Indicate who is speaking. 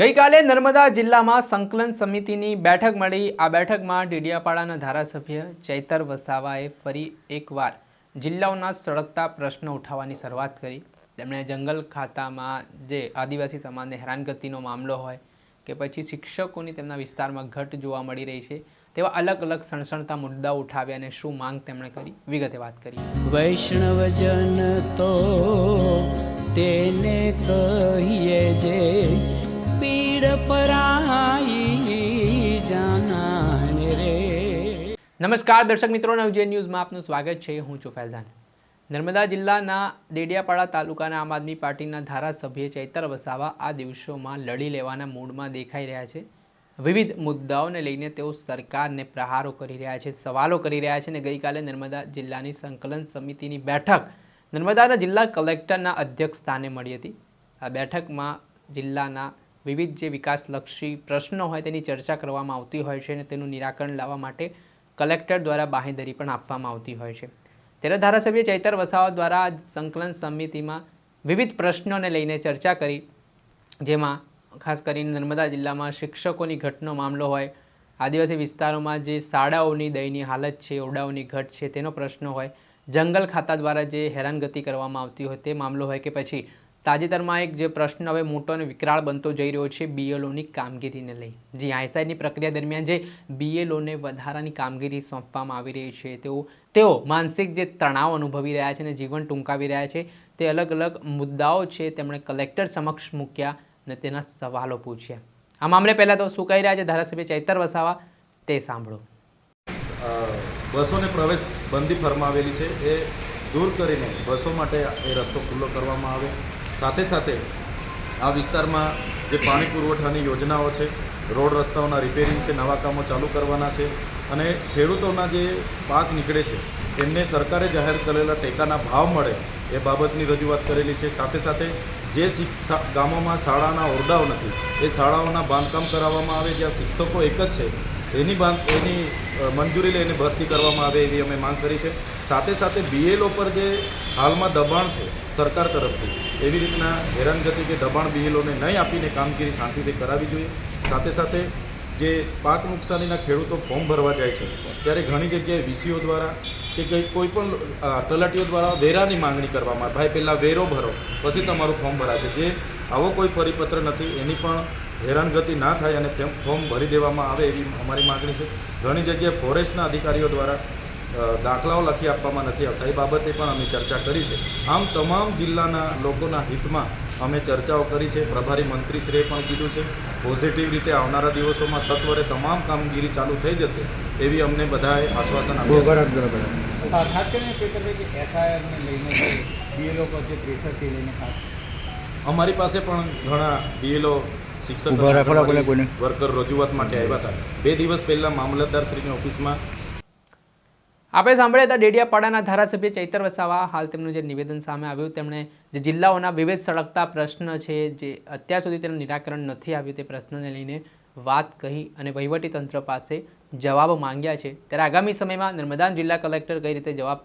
Speaker 1: ગઈકાલે નર્મદા જિલ્લામાં સંકલન સમિતિની બેઠક મળી. આ બેઠકમાં ડેડિયાપાડાના ધારાસભ્ય ચૈતર વસાવાએ ફરી એકવાર જિલ્લાઓના સળગતા પ્રશ્નો ઉઠાવવાની શરૂઆત કરી. તેમણે જંગલ ખાતામાં જે આદિવાસી સમાજને હેરાનગતિનો મામલો હોય કે પછી શિક્ષકોની તેમના વિસ્તારમાં ઘટ જોવા મળી રહી છે, તેવા અલગ અલગ સણસણતા મુદ્દાઓ ઉઠાવ્યા અને શું માંગ તેમણે કરી, વિગતે વાત કરી
Speaker 2: વૈષ્ણવજન તો તેને કહીએ જે
Speaker 1: નમસ્કાર, દર્શક મિત્રો, નવજે ન્યૂઝમાં આપનું સ્વાગત છે. હું છું ફૈઝાન. નર્મદા જિલ્લાના ડેડિયાપાડા તાલુકાના આમ આદમી પાર્ટીના ધારાસભ્ય ચૈતર વસાવા આ દિવસોમાં લડી લેવાના મૂડમાં દેખાઈ રહ્યા છે. વિવિધ મુદ્દાઓને લઈને તેઓ સરકારને પ્રહારો કરી રહ્યા છે, સવાલો કરી રહ્યા છે અને ગઈકાલે નર્મદા જિલ્લાની સંકલન સમિતિની બેઠક નર્મદાના જિલ્લા કલેક્ટરના અધ્યક્ષ સ્થાને મળી હતી. આ બેઠકમાં જિલ્લાના વિવિધ જે વિકાસલક્ષી પ્રશ્નો હોય તેની ચર્ચા કરવામાં આવતી હોય છે અને તેનું નિરાકરણ લાવવા માટે કલેક્ટર દ્વારા બાંહેધરી પણ આપવામાં આવતી હોય છે. ત્યારે ધારાસભ્ય ચૈતર વસાવા દ્વારા સંકલન સમિતિમાં વિવિધ પ્રશ્નોને લઈને ચર્ચા કરી, જેમાં ખાસ કરીને નર્મદા જિલ્લામાં શિક્ષકોની ઘટનો મામલો હોય, આદિવાસી વિસ્તારોમાં જે શાળાઓની દયનીય હાલત છે, ઓરડાઓની ઘટ છે, તેનો પ્રશ્ન હોય, જંગલ ખાતા દ્વારા જે હેરાનગતિ કરવામાં આવતી હોય તે મામલો હોય કે પછી તાજેતરમાં એક જે પ્રશ્ન હવે મોટો અને વિકરાળ બનતો જઈ રહ્યો છે બીએલઓની કામગીરીને લઈ. જે આઈસાઈડની પ્રક્રિયા દરમિયાન જે બીએલઓને વધારાની કામગીરી સોંપવામાં આવી રહી છે, તેઓ તેઓ માનસિક જે તણાવ અનુભવી રહ્યા છે અને જીવન ટૂંકાવી રહ્યા છે, તે અલગ અલગ મુદ્દાઓ છે તેમણે કલેક્ટર સમક્ષ મૂક્યા અને તેના સવાલો પૂછ્યા. આ મામલે પહેલાં તો શું કહી રહ્યા છે ધારાસભ્ય ચૈતર વસાવા, તે સાંભળો.
Speaker 3: બસોને પ્રવેશ બંધી ફરમાવેલી છે, એ દૂર કરીને બસો માટે એ રસ્તો ખુલ્લો કરવામાં આવે સાથે સાથે આ વિસ્તારમાં જે પાણી પુરવઠાની યોજનાઓ છે, રોડ રસ્તાઓના રિપેરિંગ છે, નવા કામો ચાલુ કરવાના છે અને ખેડૂતોના જે પાક નીકળે છે, તેમને સરકારે જાહેર કરેલા ટેકાના ભાવ મળે એ બાબતની રજૂઆત કરેલી છે. સાથે સાથે જે ગામોમાં શાળાના ઓરડાઓ નથી, એ શાળાઓના બાંધકામ કરાવવામાં આવે, જ્યાં શિક્ષકો એક જ છે એની બાંધ એની મંજૂરી લઈને ભરતી કરવામાં આવે એવી અમે માંગ કરી છે. સાથે સાથે બીએલઓ પર જે હાલમાં દબાણ છે સરકાર તરફથી, એવી રીતના હેરાનગતિ કે દબાણ બીએલઓને નહીં આપીને કામગીરી શાંતિથી કરાવવી જોઈએ. સાથે સાથે જે પાક નુકસાનીના ખેડૂતો ફોર્મ ભરવા જાય છે, ત્યારે ઘણી જગ્યાએ વીસીઓ દ્વારા કે કંઈ કોઈ પણ તલાટીઓ દ્વારા વેરાની માંગણી કરવામાં આવે. ભાઈ પહેલાં વેરો ભરો, પછી તમારું ફોર્મ ભરાશે. જે આવો કોઈ પરિપત્ર નથી, એની પણ હેરાનગતિ ના થાય અને ફોર્મ ભરી દેવામાં આવે એવી અમારી માગણી છે. ઘણી જગ્યાએ ફોરેસ્ટના અધિકારીઓ દ્વારા દાખલાઓ લખી આપવામાં નથી આવતા. એ બાબતે પણ અમે ચર્ચા કરી છે. આમ તમામ જિલ્લાના લોકોના હિતમાં અમે ચર્ચાઓ કરી છે. પ્રભારી મંત્રીશ્રીએ પણ કીધું છે. પોઝિટિવ રીતે આવનારા દિવસોમાં સત્વરે તમામ કામગીરી ચાલુ થઈ જશે એવી અમને બધાએ આશ્વાસન આપ્યું છે.
Speaker 4: ખાસ કરીને એસઆઈઆરને લઈને બીએલઓ પર જે પ્રેશર છે લઈને ખાસ.
Speaker 3: અમારી પાસે પણ ઘણા બીએલઓ શિક્ષક
Speaker 5: ઊભા રાખો ને કોઈને કોઈને.
Speaker 3: વર્કર રજૂઆત માટે આવ્યા હતા બે દિવસ પહેલાં મામલતદારશ્રીની ઓફિસમાં
Speaker 1: આપણે સાંભળ્યા હતા ડેડિયાપાડાના ધારાસભ્ય ચૈતર વસાવા હાલ તેમનું જે નિવેદન સામે આવ્યું તેમણે જે જિલ્લાઓના વિવિધ સળગતા પ્રશ્ન છે જે અત્યાર સુધી તેનું નિરાકરણ નથી આવ્યું તે પ્રશ્નને લઈને વાત કહી અને વહીવટી તંત્ર પાસે જવાબ માંગ્યા છે ત્યારે આગામી સમયમાં નર્મદા જિલ્લા કલેક્ટર કઈ રીતે જવાબ